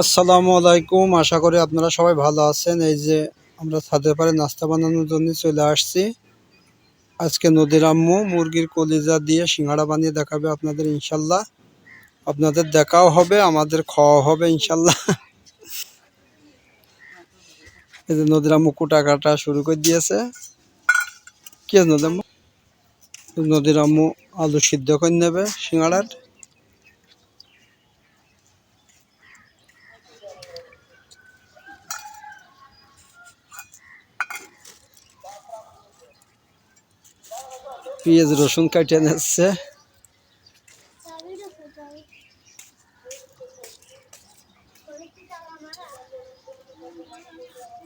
আসসালামু আলাইকুম। আশা করি আপনারা সবাই ভালো আছেন। এই যে আমরা ছাদের পারে নাস্তা বানানোর জন্য চলে আসছি। আজকে নদীর আম্মু মুরগির কলিজা দিয়ে সিঙ্গাড়া বানিয়ে দেখাবে আপনাদের ইনশাল্লাহ। আপনাদের দেখাও হবে, আমাদের খাওয়া হবে ইনশাল্লাহ। এই যে নদীর আম্মু কুটা কাটা শুরু করে দিয়েছে। কি নদীর আম্মু? নদীর আম্মু আলু সিদ্ধ করে নেবে সিঙ্গাড়ার। পেঁয়াজ রসুন কাটিয়ে নিচ্ছে।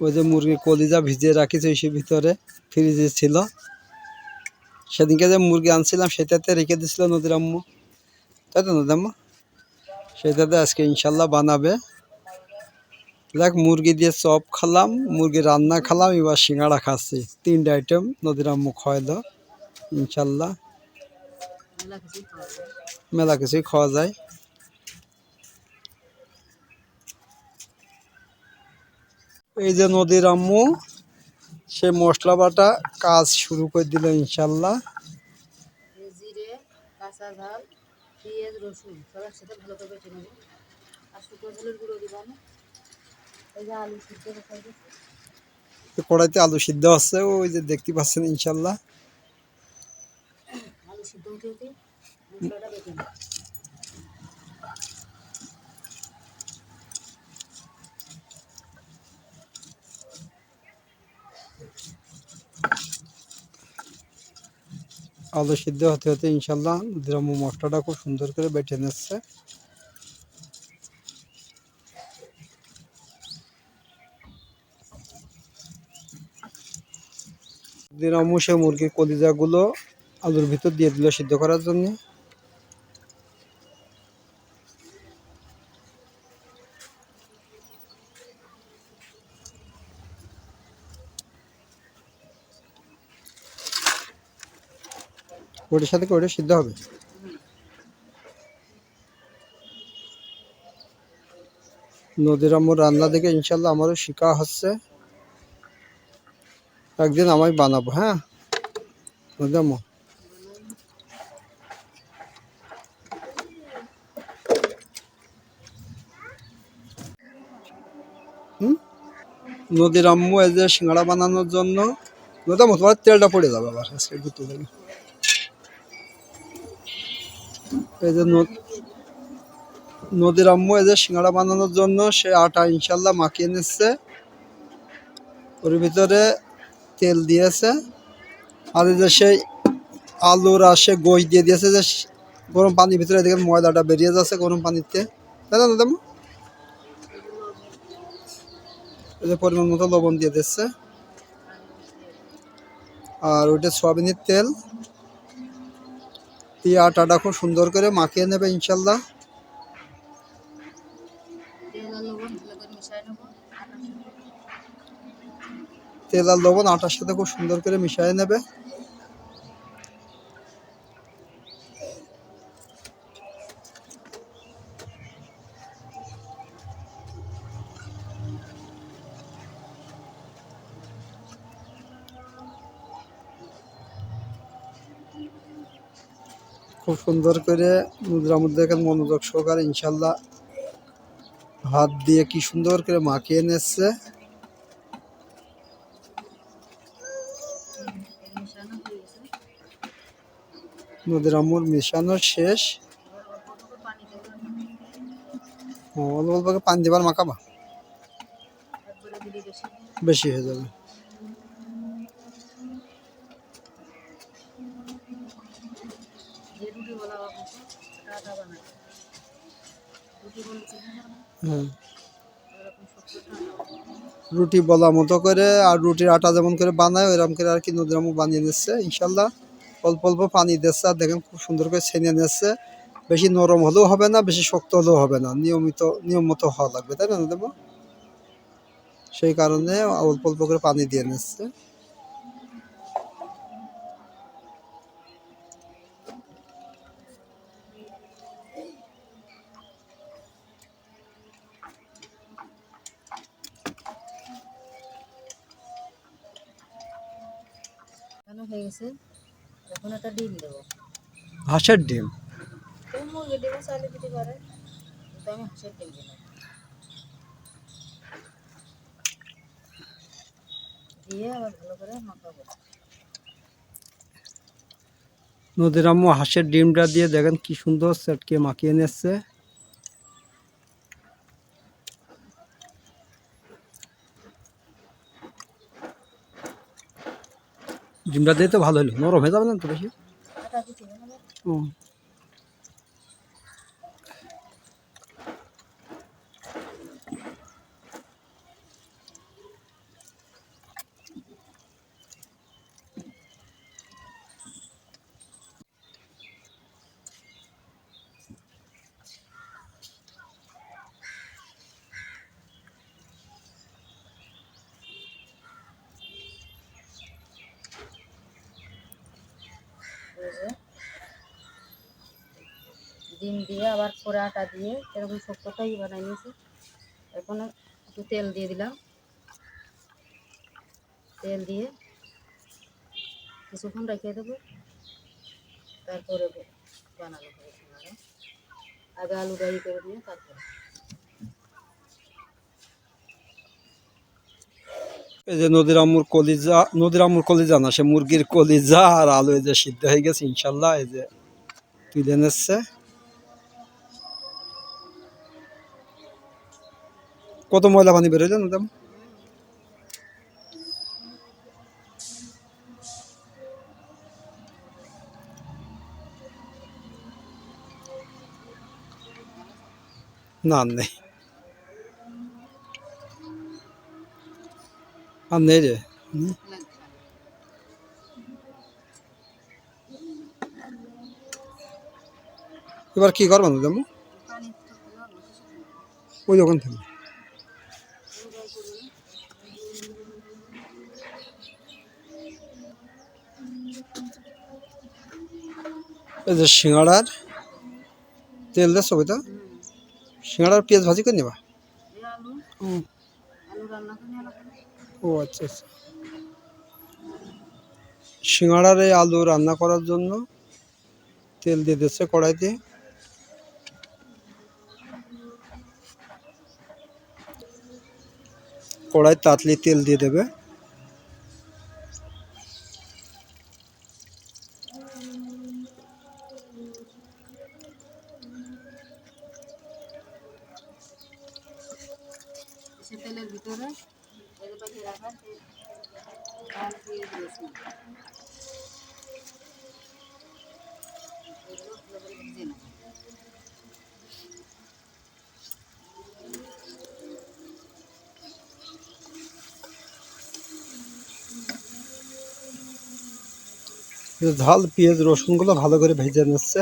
ওই যে মুরগি কলিজা ভিজিয়ে রাখিছে সে ভিতরে, ফ্রিজে ছিল। সেদিনকে যে মুরগি আনছিলাম, সেটাতে রেখে দিছিল নদীর আম্মু। তাই তো নদীর আম্মু? সেটাতে আজকে ইনশাল্লাহ বানাবে। দেখ, মুরগি দিয়ে চপ খালাম, মুরগি রান্না খালাম, এবার সিঙ্গাড়া খাচ্ছি। তিনটা আইটেম নদীর আম্মু খাওয়াইলো। ইনশাল্লাহ। মেলা কিছুই খাওয়া যায়। এই যে নদীর আম্মু সে মশলা বাটা কাজ শুরু করে দিল ইনশাল্লাহ। কড়াইতে আলু সিদ্ধ আছে ওই যে দেখতে পাচ্ছেন ইনশাল্লাহ। আলু সিদ্ধ হতে হতে ইনশাল্লাহ নদীর আম্মু মশলাটা খুব সুন্দর করে বেটে নিচ্ছে। আম্মু সে মুরগির কলিজাগুলো আলুর ভিতর দিয়ে দিল সিদ্ধ করার জন্য। ওটার সাথে ওটা সিদ্ধ হবে। নদীর আম্মুর রান্না দেখে ইনশাল্লাহ আমারও শিখা হচ্ছে। একদিন আমায় বানাবো হ্যাঁ? নদীর হুম? নদীর আম্মু এই যে সিঙ্গাড়া বানানোর জন্য, নদীর তোমার তেলটা পড়ে যাবে আবার আজকে একটু তুলে এই যে নদীর আম্মু এই যে সিঙ্গাড়া বানানোর জন্য, সে আটা ইনশাল্লাহ মাখিয়ে নিচ্ছে। ওর ভিতরে তেল দিয়েছে। আর এই যে সেই আলুর আর সে গোশ দিয়ে দিয়েছে যে, গরম পানির ভিতরে দেখেন ময়দাটা বেরিয়ে যাচ্ছে গরম পানিতে। তাই না দাদা এই যে পরিমাণ মতো লবণ দিয়ে দিচ্ছে। আর ওইটা সয়াবিনের তেল। দিয়ে আটাটা খুব সুন্দর করে মাখিয়ে নেবে, ইনশাল্লাহ। তেল আর লবণ আটার সাথে খুব সুন্দর করে মিশিয়ে নেবে। খুব সুন্দর করে মুদ্রা দেখেন মনোযোগ সহকারে ইনশাল্লাহ হাত দিয়ে কি সুন্দর করে মাখিয়ে নিচ্ছে। আমুর মেশানো শেষ। অল্প অল্প অল্প পানি দেবার মাখাবা। বেশি হয়ে যাবে যে রুটি বলা হবে সেটা আটা বানাই রুটি বলছি হ্যাঁ এরকম শক্ত আটা রুটি বলা মতো করে আর রুটির আটা যেমন করে বানায়, ওইরকম করে আর কি নদীর বানিয়ে নিচ্ছে, ইনশাল্লাহ। অল্প অল্প পানি দিচ্ছে, আর দেখেন খুব সুন্দর করে ছেনে নিচ্ছে। বেশি নরম হলেও হবে না, বেশি শক্ত হলেও হবে না, নিয়মিত, নিয়ম মতো হওয়া লাগবে, তাই না সেই কারণে অল্প অল্প করে পানি দিয়ে নিচ্ছে। করে ডিম। নদীর আম্মু হাঁসের ডিমটা দিয়ে দেখেন কি সুন্দর সেটকে মাখিয়ে নিচ্ছে। ডিমটা দিয়ে তো ভালো হলো। নরম হয়ে যাবে না তো বেশি? আটা ডিম দিয়ে আবার পরে আটা দিয়ে এরকম শক্তটাই বানাই নিয়েছি। এখন একটু তেল দিয়ে দিলাম। তেল দিয়ে কিছুক্ষণ রেখে দেবো। তারপরে বানানো হবে আগে আলু ই করে নিয়ে তারপরে। এই যে নদীর আমুর কলিজা, নদীর আমুর কলিজা না, সে মুরগির কলিজা আর আলু এই যে সিদ্ধ হয়ে গেছে, ইনশাল্লাহ এই যে তুলে নিচ্ছে। কত ময়লা পানি বেরোলো নদী আম্মু? না আর নেই আর নেই রে হুম। এবার কি করব না জামু পানি তো দিলাম না, কিছু দিলাম না। ওই দোকান থেকে এই যে সিঙ্গাড়ার তেল দেশ তো হুম। সিঙ্গাড়ার পেঁয়াজ ভাজি করে নেবা? ও আচ্ছা আচ্ছা। সিঙ্গাড়ার এই আলু রান্না করার জন্য তেল দিয়ে দিচ্ছে কড়াইতে। কড়াই তাতলি তেল দিয়ে দেবে সে তেলের ভিতরে তেল পাখি রাখা তেল ডাল দিয়ে দিয়েছি এগুলো ভালো করে ভেজে নেব এই যে ঝাল পেঁয়াজ রসুনগুলো ভালো করে ভেজে নিচ্ছে।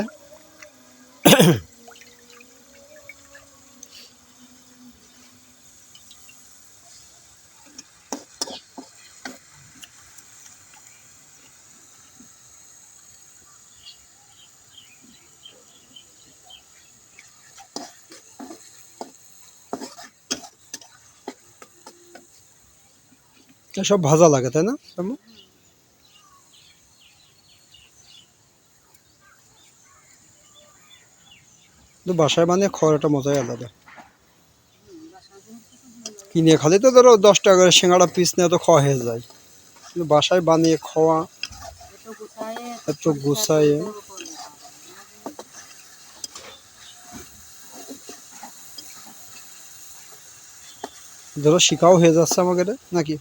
এসব ভাজা লাগে তাই না কিন্তু বাসায় বানিয়ে খাওয়ার একটা মজাই আলাদা। কিনে খালি তো ধরো দশ টাকা করে সিঙ্গাড়া পিস নিয়ে তো খাওয়া হয়ে যায়। কিন্তু বাসায় বানিয়ে খাওয়া এত গুছায়ে। ধরো শিখাও হয়ে যাচ্ছে আমাকে নাকি?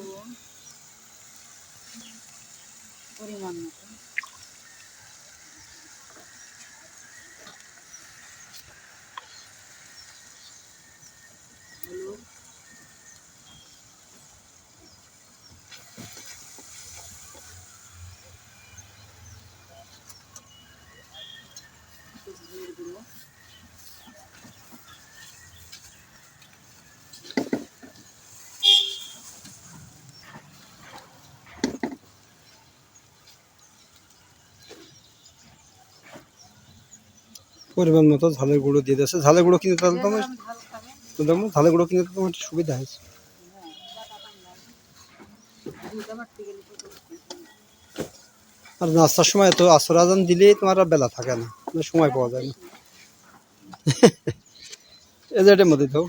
লবণ পরিমাণ মতো। পরিমাণ মতো ঝালের গুঁড়ো দিয়ে দিয়েছে। ঝালের গুঁড়ো কিনে তাহলে তোমার তো দেখো ঝালের গুঁড়ো কিনে তোমার একটু সুবিধা হয়েছে। তো আর নাস্তার সময় তো আসর আজান দিলেই তোমার আর বেলা থাকে না মানে সময় পাওয়া যায় না। এজেটের মধ্যে দাও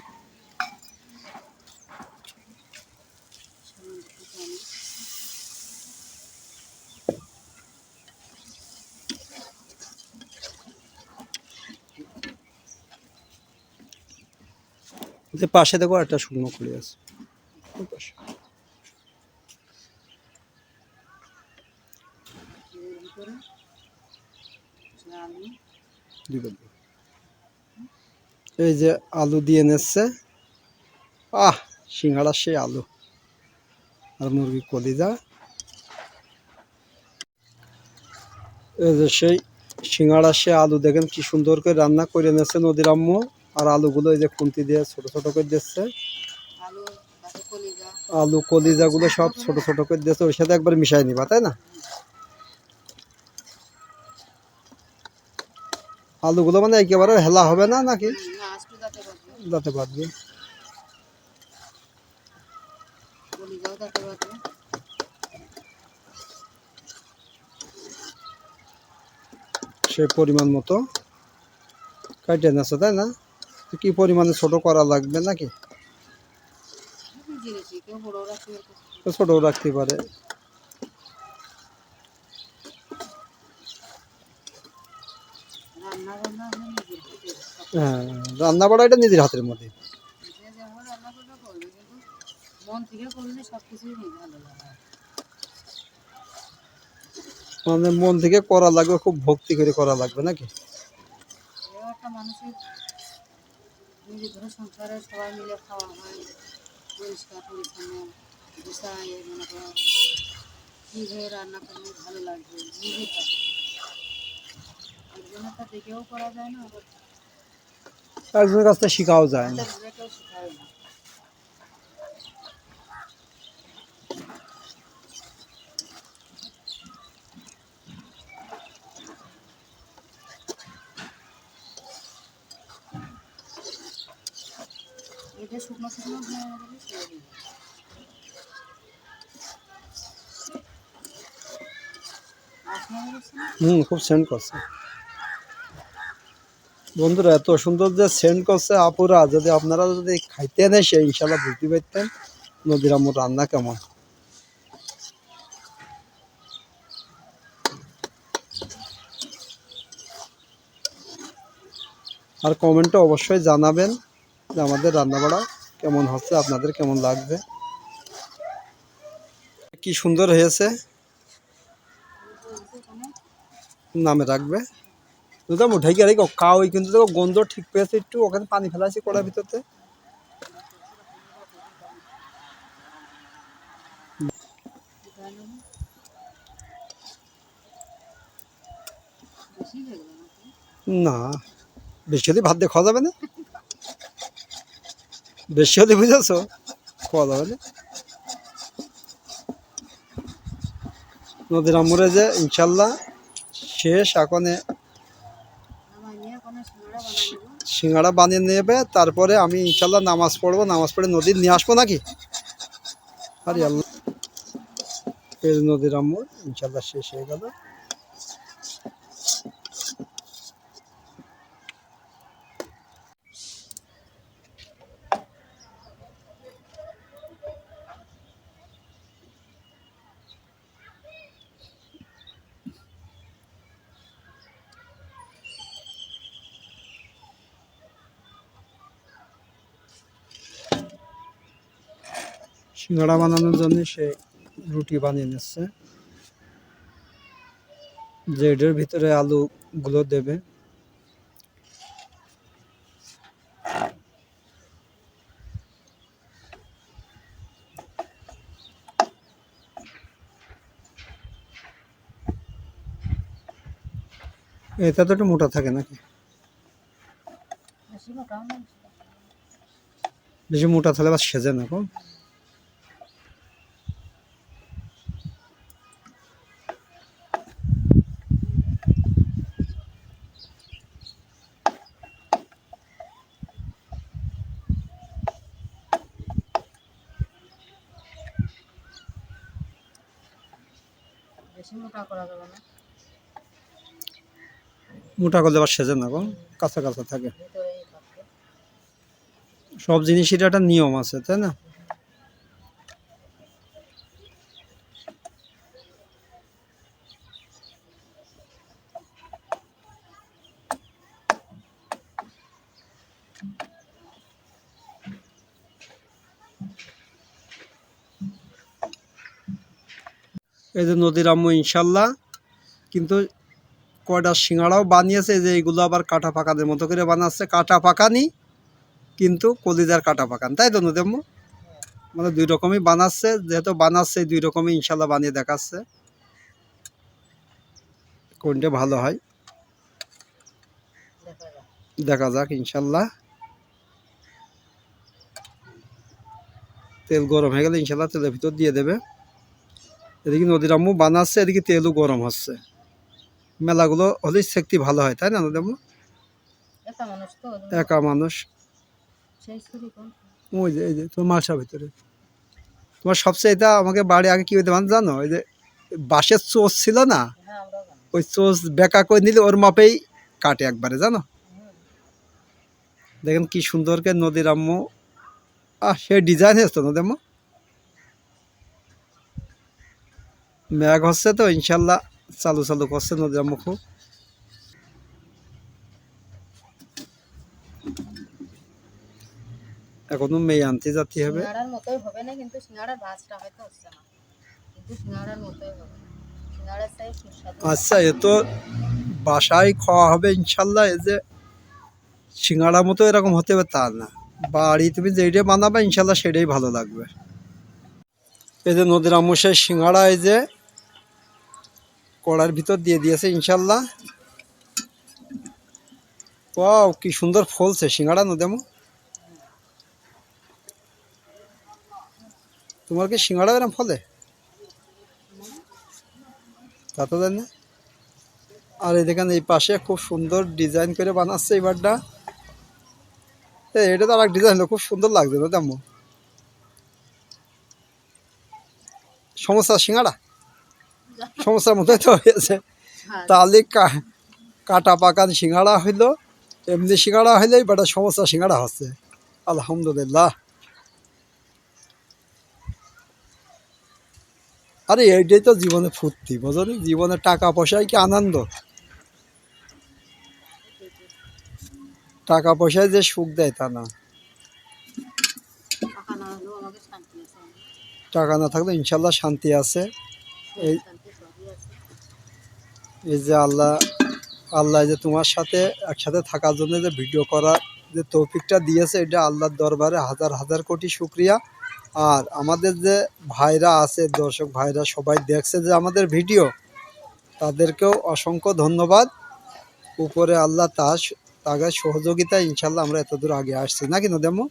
পাশে দেখো একটা শুকনো খুলে আছে। এই যে আলু দিয়ে নিচ্ছে আহ সিঙ্গাড়া সেই আলু। আর মুরগি কলিজা। এই যে সেই সিঙ্গাড়া সে আলু দেখেন কি সুন্দর করে রান্না করে নিচ্ছে নদীর আম্মু। আর আলুগুলো এই যে খুন্তি দিয়ে ছোট ছোট করে দিচ্ছে। আলু কলিজা। আলু কলিজাগুলো সব ছোট ছোট করে দিচ্ছে ওর সাথে একবার মিশাই নিবা তাই না? আলুগুলো মানে একেবারে হেলা হবে না নাকি? যাতে পারবে সে পরিমাণ মতো কাটে নেছে তাই না? কি পরিমাণে ছোট করা লাগবে নাকি? ছোট রাখতে পারে। হ্যাঁ রান্না বাড়া এটা নিজের হাতের মধ্যে। মন মানে থেকে করা লাগবে, খুব ভক্তি করে করা লাগবে নাকি? একটা মানুষের ধরো সংসারে সবাই মিলে খাওয়া হয় পরিষ্কার পরিচ্ছন্ন গুছায় মনে করো কীভাবে রান্না করলে ভালো লাগবে নিজে থাকে ওর জন্য তো দেখেও করা যায় না একজনের কাছ থেকে শেখাও যায় না। কেউ শেখায় না এটা শুকনো শুকনো হয়ে গেলে ছেড়ে দিবে বাসনা বেরোচ্ছে না? হুম, খুব সেন্ট করছে। বন্ধুরা, এত সুন্দর যে সেন্ট করছে আপুরা, যদি আপনারা যদি খাইতে নেই সে ইনশাল্লাহ বুঝতে পারতেন নদীর আমুর রান্না কেমন। আর কমেন্টে অবশ্যই জানাবেন যে আমাদের রান্নাবাড়া কেমন হচ্ছে, আপনাদের কেমন লাগবে। কি সুন্দর হয়েছে। নামে রাখবে। দুটা উঠাই গিয়ে রেখো কাউ কিন্তু দেখো, গন্ধ ঠিক পেয়েছে একটু, ওখানে পানি ফেলাইছি কড়ার ভিতরতে? না, বেশি হলে ভাত দিয়ে খাওয়া যাবে না। বেশি হলে বুঝেছ, খাওয়া যাবে না। নদীর আমরে যে, ইনশাল্লাহ শেষ, এখনে সিঙ্গাড়া বানিয়ে নেবে, তারপরে আমি ইনশাল্লাহ নামাজ পড়ব, নামাজ পড়ে নদীর নিয়ে আসব নাকি? আরে আল্লাহ। নদীর আম্মুর ইনশাল্লাহ শেষ হয়ে গেল। সিঙ্গাড়া বানানোর জন্য সে রুটি বানিয়ে নিচ্ছে। যে ব্রেডের ভিতরে আলুগুলো দেবে। এটা তো একটু মোটা থাকে নাকি? বেশি মোটা থাকলে আবার সেজে না মোটা করলে আবার সেজে না কাঁচা কাঁচা থাকে। সব জিনিসের একটা নিয়ম আছে, তাই না? এই যে নদীর আম্মু, ইনশাল্লাহ, কিন্তু কয়টা সিঙ্গাড়াও বানিয়েছে যে এইগুলো আবার কাটা পাকাদের মতো করে বানাচ্ছে। কাটা পাকানি, কিন্তু কলিজার কাটা পাকান। তাই তো নদেম্ম মানে দুই রকমই বানাচ্ছে, যেহেতু বানাচ্ছে দুই রকমই ইনশাল্লাহ বানিয়ে দেখাচ্ছে। কোনটা ভালো হয়? দেখা যাক দেখা যাক ইনশাল্লাহ তেল গরম হয়ে গেলে ইনশাল্লাহ তেলের ভিতর দিয়ে দেবে। এদিকে নদীর আম্মু বানাচ্ছে, এদিকে তেলও গরম হচ্ছে। মেলাগুলো হলেই শক্তি ভালো হয় তাই না তো একা মানুষ। ওই যে এই যে তোমার মালসার ভিতরে। তোমার সবচেয়ে এটা আমাকে বাড়ি আগে কি হইতে জানো? ওই যে বাঁশের চোষ ছিল না? হ্যাঁ ওই চোষ বেকা করে নিলে ওর মাপেই কাটে একবারে জানো? দেখেন কি সুন্দর করে নদীর আম্মু। আহ সে ডিজাইন হয়েছে তো নদীর আম্মু? ম্যাগ হচ্ছে তো ইনশাল্লাহ। চালু চালু করছে নদীর খুব এখনও মেয়ে আনতে যাতে হবে। সিঙ্গাড়ার মতোই হবে না কিন্তু সিঙ্গাড়ার ভাজটা হয়তো হচ্ছে না। কিন্তু সিঙ্গাড়ার মতোই হবে। সিঙ্গাড়ার চাই সুস্বাদু। আচ্ছা এ তো বাসায় খাওয়া হবে ইনশাল্লাহ এই যে সিঙ্গাড়া মতো এরকম হতে হবে তা না। বাড়ি তুমি যেইটা বানাবে ইনশাল্লাহ সেটাই ভালো লাগবে। এই যে নদীর আমুষের সিঙ্গাড়া এই যে কড়ার ভিতর দিয়ে দিয়েছে, ইনশাল্লাহ। ওয়াও, কি সুন্দর ফলছে, সিঙ্গাড়া নদেমো তোমার কি সিঙ্গাড়া এরম ফলে? তা তো জানি আর এই দেখেন, এই পাশে খুব সুন্দর ডিজাইন করে বানাচ্ছে এবারটা এটা তো আর ডিজাইন হলো খুব সুন্দর লাগছে না তেমন সমস্যা, সিঙ্গাড়া? সমস্যার মতোই তো হয়েছে। হ্যাঁ। তাহলে কাটা পাকান সিঙ্গাড়া হইল এমনি সিঙ্গাড়া হইলেই বাটা সমস্যা সিঙ্গাড়া হচ্ছে। আলহামদুলিল্লাহ। আরে এইটাই তো জীবনে ফুর্তি বোঝনি জীবনে টাকা পয়সায় কি আনন্দ? টাকা পয়সায় যে সুখ দেয় তা না। টাকা না থাকলে ইনশাল্লাহ শান্তি আছে। এই এই যে আল্লাহ আল্লাহ যে তোমার সাথে একসাথে থাকার জন্য যে ভিডিও করা যে তৌফিকটা দিয়েছে, এটা আল্লাহর দরবারে হাজার হাজার কোটি শুক্রিয়া। আর আমাদের যে ভাইরা আছে, দর্শক ভাইরা সবাই দেখছে যে আমাদের ভিডিও তাদেরকেও অসংখ্য ধন্যবাদ। উপরে আল্লাহ তার তাদের সহযোগিতায় ইনশাল্লাহ আমরা এত দূর আগে আসছি। নাকি নদেমো?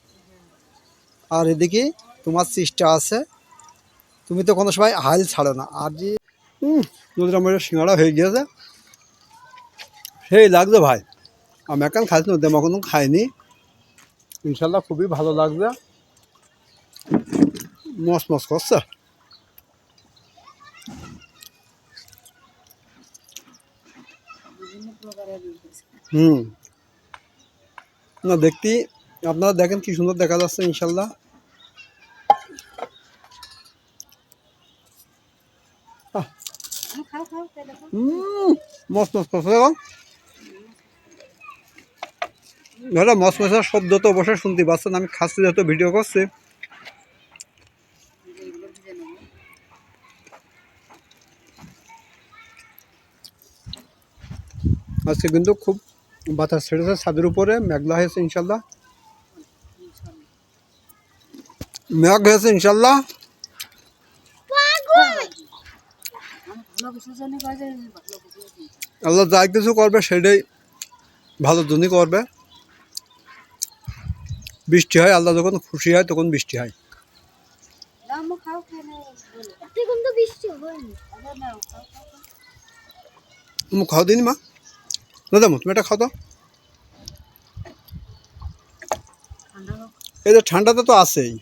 আর এদিকে তোমার চেষ্টা আছে। তুমি তো কোনো সময় হাল ছাড়ো না। আর যে নদীর আমার সিঙ্গাড়া হয়ে গিয়েছে। সেই লাগছে ভাই। আমি এখন খাইছি নদী আমার কোনো খাইনি। ইনশাল্লাহ খুবই ভালো লাগবে মস মস করছে। হুম। না দেখতে আপনারা দেখেন কি সুন্দর দেখা যাচ্ছে ইনশাল্লাহ খাও খাও খাই দেখো হুম মস্ত মস্ত দেখো দাদা মস মশার শব্দ তো অবশ্যই শুনতে পাচ্ছেন, আমি খাচ্ছি যেহেতু ভিডিও করছি। আজকে কিন্তু খুব বাতাস ছেড়েছে, ছাদের উপরে মেঘলা হয়েছে ইনশাল্লাহ। মেঘ হয়েছে ইনশাল্লাহ আমি ভালো কিছু জানি কাজে ভালো কিছু দিই আল্লাহ যা কিছু করবে সেটাই ভালো জনই করবে। বৃষ্টি হয়, আল্লাহ যখন খুশি হয় তখন বৃষ্টি হয়। খাও দিন মা। দাম তুমি এটা খাও তো। এই যে ঠান্ডাতে তো আছেই।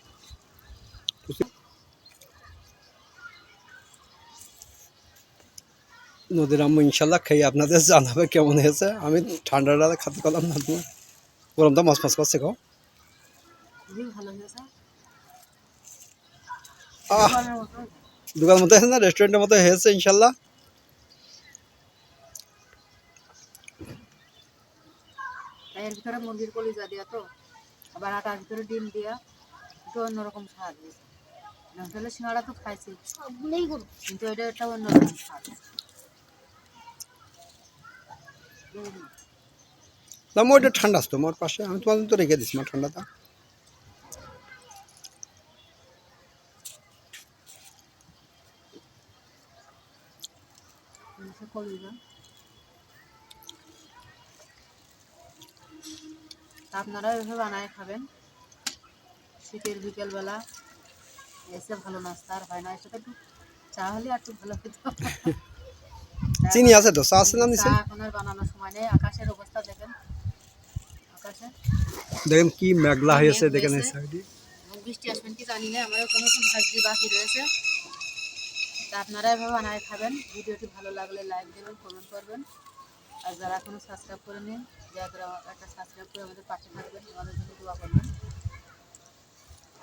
নদীর আম্মু ইনশাল্লাহ খেয়ে আপনাদের জানাবে কেমন হয়েছে। আমি ঠান্ডাটা খাতে পারলাম না। তুমি গরমটা মাছ মাছ করছে খাও দোকান মতো হয়েছে না? রেস্টুরেন্টের মতো হয়েছে ইনশাল্লাহ। তাই এর ভিতরে মুরগির কলিজা দেওয়া তো আবার আটার ভিতরে ডিম একটু অন্যরকম স্বাদ। সিঙ্গাড়া তো খাইছি। কিন্তু এটা একটা অন্যরকম স্বাদ হুম, না ওইটা ঠান্ডা আসতো আমার পাশে। আমি তোমার তো রেখে দিচ্ছি আমার ঠান্ডাটা। আপনারা এভাবে বানায় খাবেন। শীতের বিকেলবেলা এসে ভালো নাস্তা আর হয় না তো একটু চা হলে আর একটু ভালো খেতে চিনি আছে তো চা আছে না নিচে? এখন আর বানানোর সময় নেই। আকাশের অবস্থা দেখেন। কি মেঘলা হয়েছে দেখেন এই সাইডে বৃষ্টি আসবেন কি জানি না আমারও কোনো ভাজি বাকি রয়েছে। তা আপনারা এভাবে বানায় খাবেন। ভিডিওটি ভালো লাগলে লাইক দেবেন কমেন্ট করবেন। আর যারা এখনও সাবস্ক্রাইব করে নিন যারা একটা সাবস্ক্রাইব করে আমাদের পাশে থাকবেন আমাদের জন্য দোয়া করবেন।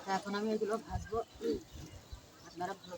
তা এখন আমি এগুলো ভাজবো। আপনারা ভালো